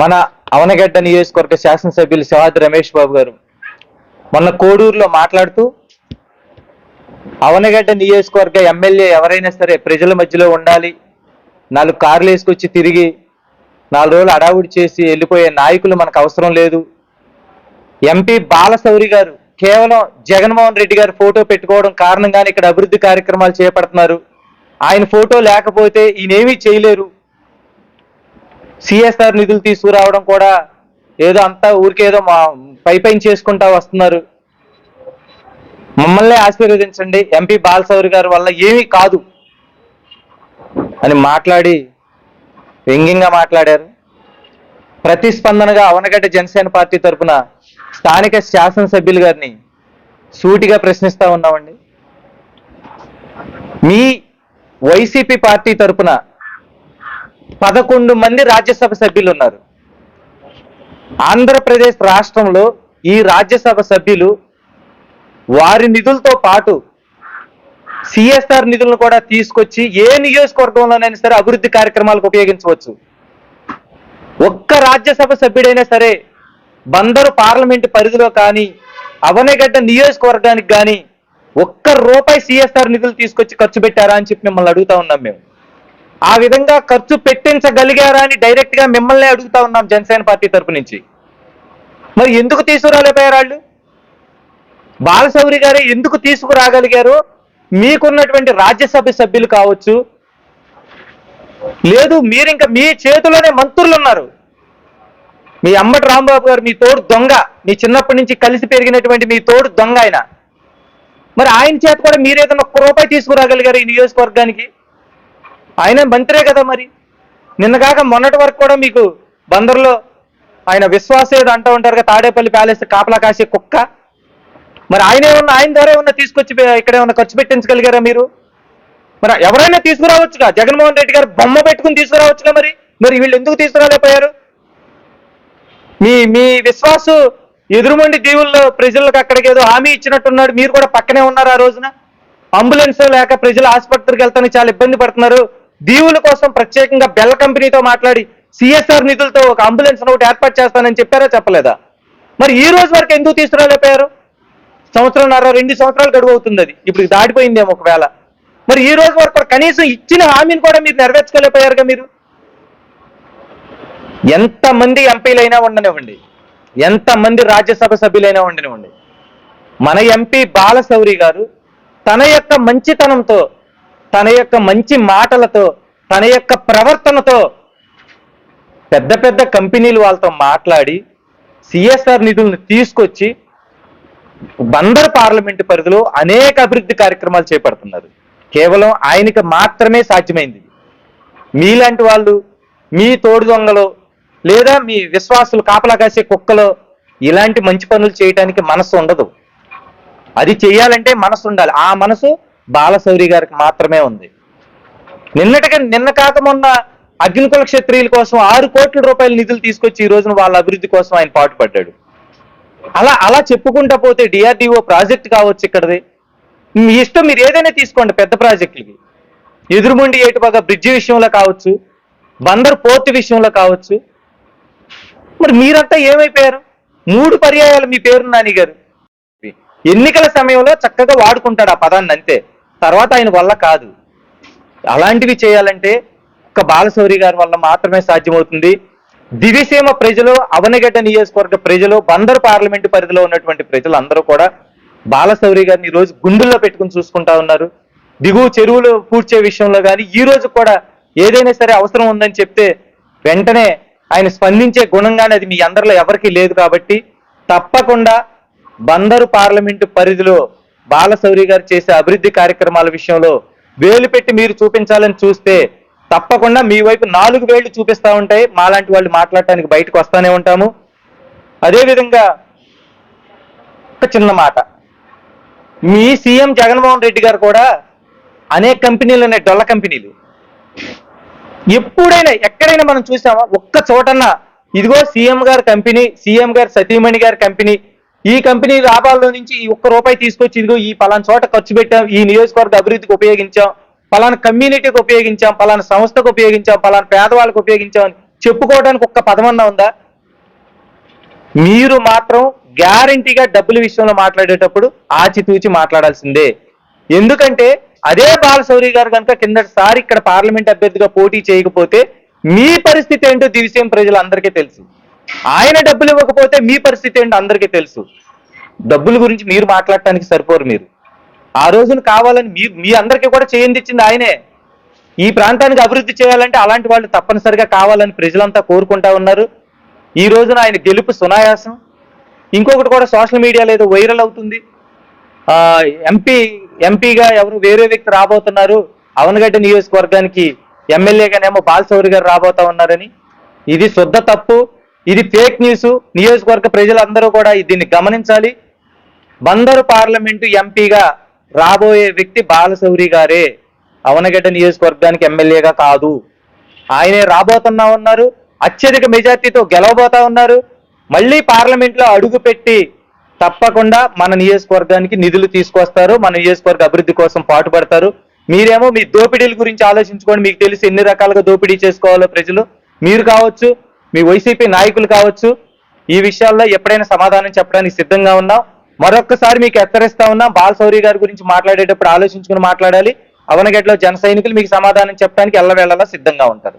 మన అవనగడ్డ నియోజకవర్గ శాసనసభ్యులు శివాద్రి రమేష్ బాబు గారు మొన్న కోడూరులో మాట్లాడుతూ అవనగడ్డ నియోజకవర్గ ఎమ్మెల్యే ఎవరైనా సరే ప్రజల మధ్యలో ఉండాలి నాలుగు కార్లు వేసుకొచ్చి తిరిగి నాలుగు రోజులు అడావుడి చేసి వెళ్ళిపోయే నాయకులు మనకు అవసరం లేదు. ఎంపీ బాలశౌరి గారు కేవలం జగన్మోహన్ రెడ్డి గారి ఫోటో పెట్టుకోవడం కారణంగానే ఇక్కడ అభివృద్ధి కార్యక్రమాలు చేపడుతున్నారు. ఆయన ఫోటో లేకపోతే ఈయనేమీ చేయలేరు. సిఎస్ఆర్ నిధులు తీసుకురావడం కూడా ఏదో అంతా ఊరికేదో మా పై పైన చేసుకుంటా వస్తున్నారు. మమ్మల్ని ఆశీర్వదించండి. ఎంపీ బాలసౌరి గారి వల్ల ఏమీ కాదు అని మాట్లాడి వ్యంగ్యంగా మాట్లాడారు. ప్రతిస్పందనగా అవనగడ్డ జనసేన పార్టీ తరపున స్థానిక శాసనసభ్యులు గారిని సూటిగా ప్రశ్నిస్తా ఉన్నామండి. మీ వైసీపీ పార్టీ తరపున పదకొండు మంది రాజ్యసభ సభ్యులు ఉన్నారు ఆంధ్రప్రదేశ్ రాష్ట్రంలో ఈ రాజ్యసభ సభ్యులు వారి నిధులతో పాటు సిఎస్ఆర్ నిధులను కూడా తీసుకొచ్చి ఏ నియోజకవర్గంలోనైనా సరే అభివృద్ధి కార్యక్రమాలకు ఉపయోగించవచ్చు. ఒక్క రాజ్యసభ సభ్యుడైనా సరే బందరు పార్లమెంట్ పరిధిలో కానీ అవనగడ్డ నియోజకవర్గానికి కానీ ఒక్క రూపాయి సిఎస్ఆర్ నిధులు తీసుకొచ్చి ఖర్చు పెట్టారా అని చెప్పి మిమ్మల్ని అడుగుతా ఉన్నాం మేము. ఆ విధంగా ఖర్చు పెట్టించగలిగారా అని డైరెక్ట్గా మిమ్మల్ని అడుగుతా ఉన్నాం జనసేన పార్టీ తరపు నుంచి. మరి ఎందుకు తీసుకురాలేపోయారు వాళ్ళు? బాలశౌరి గారే ఎందుకు తీసుకురాగలిగారు? మీకున్నటువంటి రాజ్యసభ సభ్యులు కావచ్చు. లేదు మీరు ఇంకా మీ చేతిలోనే మంత్రులు ఉన్నారు. మీ అమ్మటి రాంబాబు గారు మీ తోడు దొంగ. మీ చిన్నప్పటి నుంచి కలిసి పెరిగినటువంటి మీ తోడు దొంగ ఆయన. మరి ఆయన చేత కూడా మీరు ఏదైనా ఒక్క రూపాయి తీసుకురాగలిగారు ఈ నియోజకవర్గానికి? ఆయన మంత్రే కదా మరి. నిన్నగాక మొన్నటి వరకు కూడా మీకు బందర్లో ఆయన విశ్వాసేది అంటూ ఉంటారు కదా తాడేపల్లి ప్యాలెస్ కాపలా కాసే కుక్క. మరి ఆయనే ఉన్న ఆయన ద్వారా ఉన్న తీసుకొచ్చి పె- ఇక్కడ ఏమన్నా ఖర్చు పెట్టించగలిగారా మీరు? మరి ఎవరైనా తీసుకురావచ్చుగా? జగన్మోహన్ రెడ్డి గారు బొమ్మ పెట్టుకుని తీసుకురావచ్చుగా మరి? మరి వీళ్ళు ఎందుకు తీసుకురాలేకపోయారు? మీ మీ విశ్వాసు ఎదురుమండి దీవుల్లో ప్రజలకు అక్కడికి ఏదో హామీ ఇచ్చినట్టున్నాడు. మీరు కూడా పక్కనే ఉన్నారు ఆ రోజున. అంబులెన్స్ లేక ప్రజలు ఆసుపత్రికి వెళ్తానికి చాలా ఇబ్బంది పడుతున్నారు. దీవుల కోసం ప్రత్యేకంగా బెల్ కంపెనీతో మాట్లాడి సిఎస్ఆర్ నిధులతో ఒక అంబులెన్స్ ఒకటి ఏర్పాటు చేస్తానని చెప్పారా చెప్పలేదా? మరి ఈ రోజు వరకు ఎందుకు తీసుకురాలేపోయారు సంవత్సరంన్నర రెండు సంవత్సరాలు గడువు అవుతుంది అది. ఇప్పుడు దాటిపోయిందేమో ఒకవేళ. మరి ఈ రోజు వరకు కనీసం ఇచ్చిన హామీని కూడా మీరు నెరవేర్చుకోలేకపోయారుగా మీరు? ఎంతమంది ఎంపీలైనా ఉండనివ్వండి. ఎంతమంది రాజ్యసభ సభ్యులైనా ఉండనివ్వండి. మన ఎంపీ బాలశౌరి గారు తన యొక్క మంచితనంతో తన యొక్క మంచి మాటలతో తన యొక్క ప్రవర్తనతో పెద్ద పెద్ద కంపెనీలు వాళ్ళతో మాట్లాడి సిఎస్ఆర్ నిధులను తీసుకొచ్చి బందర్ పార్లమెంటు పరిధిలో అనేక అభివృద్ధి కార్యక్రమాలు చేపడుతున్నారు. కేవలం ఆయనకి మాత్రమే సాధ్యమైంది. మీలాంటి వాళ్ళు మీ తోడు దొంగలు లేదా మీ విశ్వాసులు కాపలా కాసే కుక్కలో ఇలాంటి మంచి పనులు చేయడానికి మనసు ఉండదు. అది చేయాలంటే మనసు ఉండాలి. ఆ మనసు బాలశౌరి గారికి మాత్రమే ఉంది. నిన్నటిగా నిన్న కాక మొన్న అగ్నికుల క్షత్రియుల కోసం ఆరు కోట్ల రూపాయల నిధులు తీసుకొచ్చి ఈ రోజున వాళ్ళ అభివృద్ధి కోసం ఆయన పాటుపడ్డాడు. అలా అలా చెప్పుకుంటా పోతే డిఆర్డిఓ ప్రాజెక్ట్ కావచ్చు ఇక్కడది. మీ ఇష్టం మీరు ఏదైనా తీసుకోండి పెద్ద ప్రాజెక్టులకి. ఎదురుముండి ఏటుబాగా బ్రిడ్జి విషయంలో కావచ్చు బందర్ పోర్టు విషయంలో కావచ్చు. మరి మీరంతా ఏమైపోయారు? మూడు పర్యాయాలు మీ పేరు నాని గారు ఎన్నికల సమయంలో చక్కగా వాడుకుంటాడు ఆ పదాన్ని అంతే. తర్వాత ఆయన వల్ల కాదు. అలాంటివి చేయాలంటే ఒక బాలశౌరి గారి వల్ల మాత్రమే సాధ్యమవుతుంది. దివిసీమ ప్రజలు అవనగడ్డ నియోజకవర్గ ప్రజలు బందర్ పార్లమెంటు పరిధిలో ఉన్నటువంటి ప్రజలు అందరూ కూడా బాలశౌరి గారిని ఈ రోజు గుండెల్లో పెట్టుకుని చూసుకుంటా ఉన్నారు. దిగువ చెరువులు పూడ్చే విషయంలో కానీ ఈ రోజు కూడా ఏదైనా సరే అవసరం ఉందని చెప్తే వెంటనే ఆయన స్పందించే గుణంగానే అది మీ అందరిలో ఎవరికీ లేదు కాబట్టి తప్పకుండా బందరు పార్లమెంటు పరిధిలో బాలశౌరి గారు చేసే అభివృద్ధి కార్యక్రమాల విషయంలో వేలు పెట్టి మీరు చూపించాలని చూస్తే తప్పకుండా మీ వైపు నాలుగు వేళ్ళు చూపిస్తా ఉంటాయి. మాలాంటి వాళ్ళు మాట్లాడటానికి బయటకు వస్తానే ఉంటాము. అదేవిధంగా ఒక చిన్న మాట. మీ సీఎం జగన్మోహన్ రెడ్డి గారు కూడా అనేక కంపెనీలు ఉన్నాయి డొల్ల కంపెనీలు. ఎప్పుడైనా ఎక్కడైనా మనం చూసామా? ఒక్క చోటన్నా. ఇదిగో సీఎం గారి కంపెనీ సీఎం గారి సతీమణి గారి కంపెనీ ఈ కంపెనీ లాభాల్లో నుంచి ఈ ఒక్క రూపాయి తీసుకొచ్చి ఇదిగో ఈ పలానా చోట ఖర్చు పెట్టాం ఈ నియోజకవర్గ అభివృద్ధికి ఉపయోగించాం పలానా కమ్యూనిటీకి ఉపయోగించాం పలానా సంస్థకు ఉపయోగించాం పలానా పేదవాళ్ళకి ఉపయోగించాం అని చెప్పుకోవడానికి ఒక్క పదమన్నా ఉందా? మీరు మాత్రం గ్యారంటీగా డబ్బుల విషయంలో మాట్లాడేటప్పుడు ఆచితూచి మాట్లాడాల్సిందే. ఎందుకంటే అదే బాలశౌరి గారు కనుక కిందటిసారి ఇక్కడ పార్లమెంట్ అభ్యర్థిగా పోటీ చేయకపోతే మీ పరిస్థితి ఏంటో దివిసేం ప్రజలందరికీ తెలుసు. ఆయన డబ్బులు ఇవ్వకపోతే మీ పరిస్థితి ఏంటి అందరికీ తెలుసు. డబ్బుల గురించి మీరు మాట్లాడటానికి సరిపోరు మీరు. ఆ రోజున కావాలని మీ మీ అందరికీ కూడా చేయందిచ్చింది ఆయనే. ఈ ప్రాంతానికి అభివృద్ధి చేయాలంటే అలాంటి వాళ్ళు తప్పనిసరిగా కావాలని ప్రజలంతా కోరుకుంటా ఉన్నారు. ఈ రోజున ఆయన గెలుపు సునాయాసం. ఇంకొకటి కూడా సోషల్ మీడియాలో ఏదో వైరల్ అవుతుంది. ఎంపీ ఎంపీగా ఎవరు వేరే వ్యక్తి రాబోతున్నారు. అవనగడ్డ నియోజకవర్గానికి ఎమ్మెల్యేగానేమో బాలసౌరి గారు రాబోతా ఉన్నారని. ఇది శుద్ధ తప్పు. ఇది ఫేక్ న్యూస్. నియోజకవర్గ ప్రజలందరూ కూడా దీన్ని గమనించాలి. బందరు పార్లమెంటు ఎంపీగా రాబోయే వ్యక్తి బాలశౌరి గారే అవనగడ్డ నియోజకవర్గానికి ఎమ్మెల్యేగా కాదు. ఆయనే రాబోతున్నా ఉన్నారు. అత్యధిక మెజార్టీతో గెలవబోతా ఉన్నారు. మళ్ళీ పార్లమెంట్లో అడుగుపెట్టి అడుగు పెట్టి తప్పకుండా మన నియోజకవర్గానికి నిధులు తీసుకొస్తారు. మన నియోజకవర్గ అభివృద్ధి కోసం పాటుపడతారు. మీరేమో మీ దోపిడీల గురించి ఆలోచించుకోండి మీకు తెలిసి ఎన్ని రకాలుగా దోపిడీ చేసుకోవాలో ప్రజలు. మీరు కావచ్చు మీ వైసీపీ నాయకులు కావచ్చు ఈ విషయాల్లో ఎప్పుడైనా సమాధానం చెప్పడానికి సిద్ధంగా ఉన్నాం. మరొక్కసారి మీకు హెచ్చరిస్తా ఉన్నాం బాలశౌరి గారి గురించి మాట్లాడేటప్పుడు ఆలోచించుకుని మాట్లాడాలి. అవనగడ్డలో జన సైనికులు మీకు సమాధానం చెప్పడానికి ఎల్లవేళలా సిద్ధంగా ఉంటారు.